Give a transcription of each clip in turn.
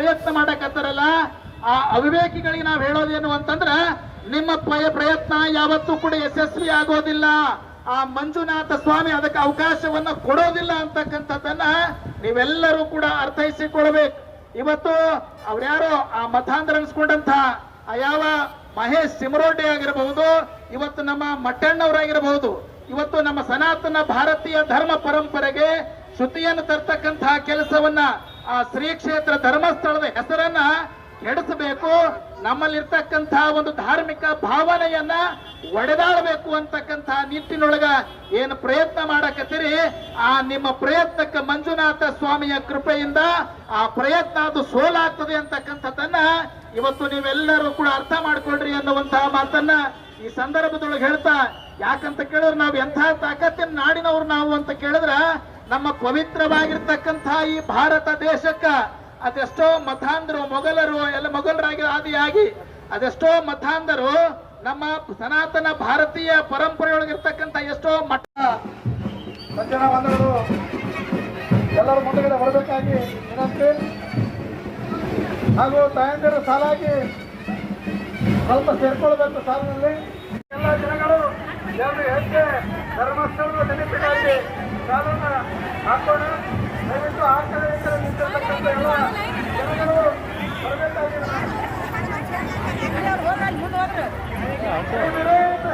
ಪ್ರಯತ್ನ ಮಾಡಕತ್ತಾರಲ್ಲ, ಆ ಅವಿವೇಕಿಗಳಿಗೆ ನಾವು ಹೇಳೋದೇನು ಅಂತಂದ್ರ, ನಿಮ್ಮ ಪ್ರಯ- ಪ್ರಯತ್ನ ಯಾವತ್ತೂ ಕೂಡ ಯಶಸ್ವಿ ಆಗೋದಿಲ್ಲ. ಆ ಮಂಜುನಾಥ ಸ್ವಾಮಿ ಅದಕ್ಕೆ ಅವಕಾಶವನ್ನ ಕೊಡೋದಿಲ್ಲ ಅಂತಕ್ಕಂಥದ್ದನ್ನ ನೀವೆಲ್ಲರೂ ಕೂಡ ಅರ್ಥೈಸಿಕೊಳ್ಬೇಕು ಇವತ್ತು ಅವ್ರ್ಯಾರೋ ಆ ಮತಾಂತರ ಅನ್ಸ್ಕೊಂಡಂತ ಯಾವ ಮಹೇಶ್ ಸಿಮರೋಡ್ಡಿ ಆಗಿರಬಹುದು, ಇವತ್ತು ನಮ್ಮ ಮಟ್ಟಣ್ಣವರಾಗಿರಬಹುದು ಇವತ್ತು ನಮ್ಮ ಸನಾತನ ಭಾರತೀಯ ಧರ್ಮ ಪರಂಪರೆಗೆ ಶ್ರುತಿಯನ್ನು ತರ್ತಕ್ಕಂತಹ ಕೆಲಸವನ್ನ ಆ ಶ್ರೀ ಕ್ಷೇತ್ರ ಧರ್ಮಸ್ಥಳದ ಹೆಸರನ್ನ ಕೆಡಿಸಬೇಕು. ನಮ್ಮಲ್ಲಿರ್ತಕ್ಕಂತಹ ಒಂದು ಧಾರ್ಮಿಕ ಭಾವನೆಯನ್ನ ಒಡೆದಾಡಬೇಕು ಅಂತಕ್ಕಂತಹ ನಿಟ್ಟಿನೊಳಗ ಏನು ಪ್ರಯತ್ನ ಮಾಡಕತ್ತೀರಿ? ಆ ನಿಮ್ಮ ಪ್ರಯತ್ನಕ್ಕೆ ಮಂಜುನಾಥ ಸ್ವಾಮಿಯ ಕೃಪೆಯಿಂದ ಆ ಪ್ರಯತ್ನ ಅದು ಸೋಲಾಗ್ತದೆ ಅಂತಕ್ಕಂಥದ್ದನ್ನ ಇವತ್ತು ನೀವೆಲ್ಲರೂ ಕೂಡ ಅರ್ಥ ಮಾಡ್ಕೊಳ್ರಿ ಅನ್ನುವಂತಹ ಮಾತನ್ನ ಈ ಸಂದರ್ಭದೊಳಗೆ ಹೇಳ್ತಾ, ಯಾಕಂತ ಕೇಳಿದ್ರೆ ನಾವು ಎಂಥ ತಾಕತ್ತಿನ ನಾಡಿನವ್ರು ನಾವು ಅಂತ ಕೇಳಿದ್ರ ನಮ್ಮ ಪವಿತ್ರವಾಗಿರ್ತಕ್ಕಂತಹ ಈ ಭಾರತ ದೇಶಕ್ಕ ಅದೆಷ್ಟೋ ಮತಾಂಧರು, ಮೊಘಲರು, ಎಲ್ಲ ಮೊಘಲರಾಗಿ ಆದಿಯಾಗಿ ಅದೆಷ್ಟೋ ಮತಾಂಧರು ನಮ್ಮ ಸನಾತನ ಭಾರತೀಯ ಪರಂಪರೆಯೊಳಗಿರ್ತಕ್ಕಂಥ ಎಷ್ಟೋ ಮಠ. ಸಜ್ಜನ ಬಾಂಧವರು ಎಲ್ಲರೂ ಮುಂದಿನ ಬರಬೇಕಾಗಿ ವಿನಂತಿ. ಹಾಗೂ ತಾಯಂದಿರ ಸಾಲಾಗಿ ಸ್ವಲ್ಪ ಸೇರ್ಕೊಳ್ಬೇಕು ಸಾಲಿನಲ್ಲಿ. ಎಲ್ಲ ಜನಗಳು ಹೆಜ್ಜೆ ಧರ್ಮಸ್ಥಳದ ನೆನಪಿಗಾಗಿ ಸಾಲನ್ನ ಹಾಕೋಣ. ದಯವಿಟ್ಟು ಆ ಕಡೆ ಈ ಕಡೆ ನಿಂತಿರ್ತಕ್ಕಂಥ ಎಲ್ಲ ಜನಗಳು ಬರಬೇಕಾಗಿದೆ ವೀರೇಂದ್ರ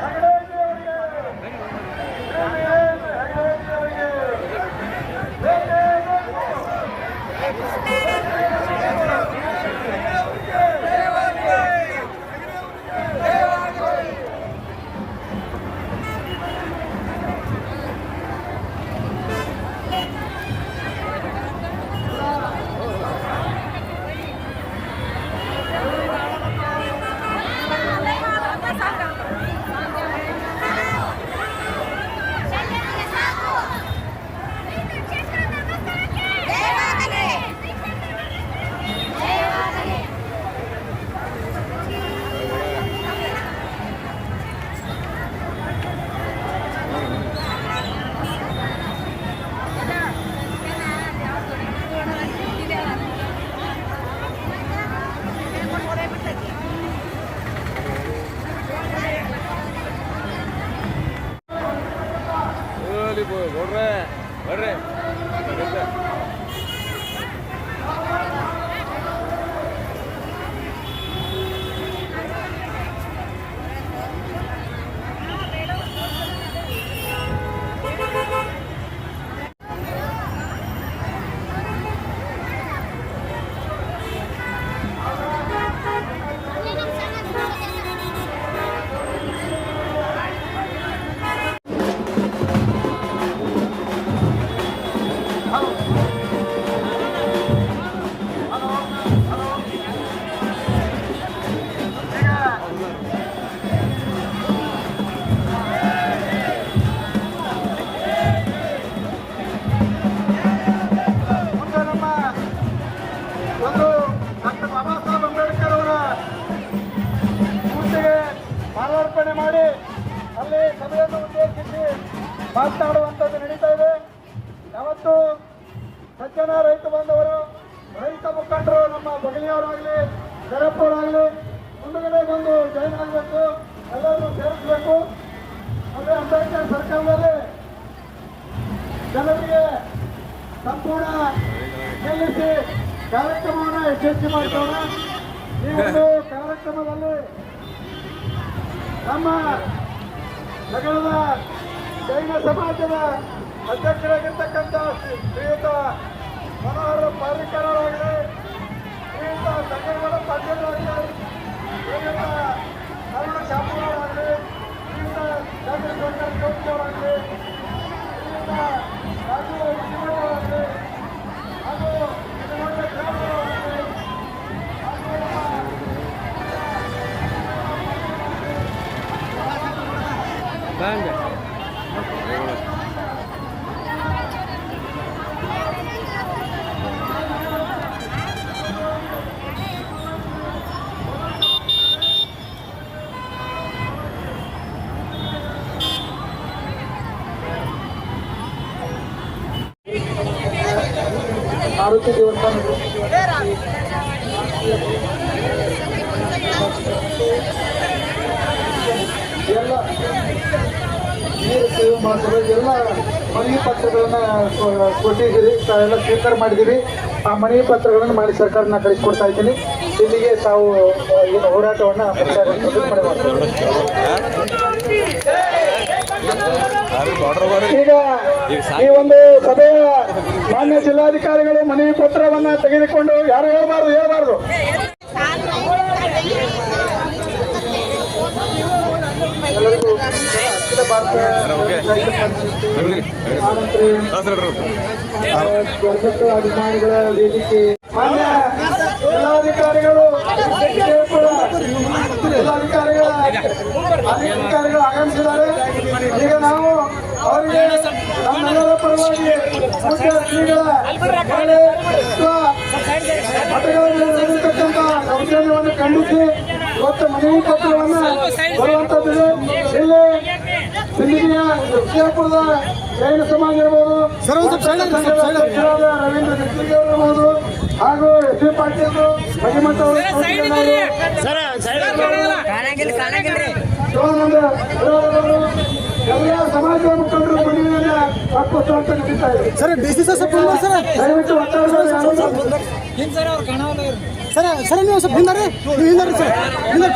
ஓடுறேன் ஓடுறேன் ಮಾತನಾಡುವಂಥದ್ದು ನಡೀತಾ ಇದೆ. ಯಾವತ್ತು ಸಜ್ಜನ ರೈತ ಬಂದವರು, ರೈತ ಮುಖಂಡರು, ನಮ್ಮ ಬಗಲಿಯವರಾಗಲಿ ಶರಪ್ಪವರಾಗಲಿ ಮುಂದುಗಡೆ ಬಂದು ಜಾಯಿನ್ ಆಗಬೇಕು ಎಲ್ಲರೂ ಸೇರಿಸಬೇಕು. ಅದೇ ಅಂಬೇಡ್ಕರ್ ಸರ್ಕಾರದಲ್ಲಿ ಜನರಿಗೆ ಸಂಪೂರ್ಣ ನಿಲ್ಲಿಸಿ ಕಾರ್ಯಕ್ರಮವನ್ನು ಯಶಸ್ವಿ ಮಾಡ್ತಾರೆ ಈ ಒಂದು ಕಾರ್ಯಕ್ರಮದಲ್ಲಿ ನಮ್ಮ ನಗರದ ಜೈನ ಸಮಾಜದ ಅಧ್ಯಕ್ಷರಾಗಿರ್ತಕ್ಕಂಥ ಶ್ರೀ- ಶ್ರೀಯುತ ಮನೋಹರ ಪಾರಿಕರವರಾಗಲಿ ಶ್ರೀಯುತ ಸಂಗಮನ ಮಾರುತಿ ದೇವಸ್ಥಾನ ಎಲ್ಲ ನೀರು ಸೇವೆ ಮಾಡ್ತಾರೆ ಎಲ್ಲ ಮನವಿ ಪತ್ರಗಳನ್ನ ಕೊಟ್ಟಿದ್ದೀರಿ. ತಾವೆಲ್ಲ ಸ್ವೀಕಾರ ಮಾಡಿದ್ದೀರಿ. ಆ ಮನೆ ಪತ್ರಗಳನ್ನು ಮಾಡಿ ಸರ್ಕಾರನ ಕಳಿಸ್ಕೊಡ್ತಾ ಇದ್ದೀನಿ. ಇಲ್ಲಿಗೆ ತಾವು ಆ, ಹೋರಾಟವನ್ನು ಹೋರಾಟವನ್ನ ಈಗ ಈ ಒಂದು ಸಭೆಯ ಮಾನ್ಯ ಜಿಲ್ಲಾಧಿಕಾರಿಗಳು ಮನವಿ ಪತ್ರವನ್ನ ತೆಗೆದುಕೊಂಡು ಯಾರು ಹೇಳಬಾರ್ದು ಹೇಳಬಾರ್ದು. ಅಭಿಮಾನಿಗಳ ವೇದಿಕೆ ಮಾನ್ಯ ಜಿಲ್ಲಾಧಿಕಾರಿಗಳು ಜಿಲ್ಲಾಧಿಕಾರಿಗಳ ಅಧಿಕಾರಿಗಳು ಆಗಮಿಸಿದ್ದಾರೆ ಈಗ ನಾವು ಅವರಿಗೆ ನಮ್ಮೆಲ್ಲರ ಪರವಾಗಿ ಮುಖ್ಯ ಶ್ರೀಗಳ ಮಹಿಳೆ ಅಥವಾ ಮತಗಳಲ್ಲಿ ನಡೆದಿರ್ತಕ್ಕಂಥ ದೌರ್ಜನ್ಯವನ್ನು ಖಂಡಿಸಿ ಇವತ್ತು ಮನವಿ ಪತ್ರವನ್ನು ಬರುವಂತದ್ದಿದೆ ಇಲ್ಲಿ ಸಿಂದಗಿಯ ವಿಜಯಪುರದ ಜೈನ ಸಮಾಜ ಇರ್ಬೋದು ರವೀಂದ್ರ ಇರ್ಬೋದು ಹಾಗೂ ಎಸ್ ಪಾಟೀಲ್ ಭಗಿಮಠ ಅವರು ಎಲ್ಲ ಮುಖಂಡರು ಮನೆಯನ್ನ ಹಕ್ಕುವಂತ ನಡೀತಾ ಇದೆ sir D C sir sir ದಯವಿಟ್ಟು ಒತ್ತಡದಲ್ಲಿ ಯಾರು ಸರ್ ಸರ್ ನೀವು ಸ್ವಲ್ಪ ಹಿಂದಾರಿ ನೀವು ಹಿಂದಾರಿ ಸರ್ ಹಿಂದಾರಿ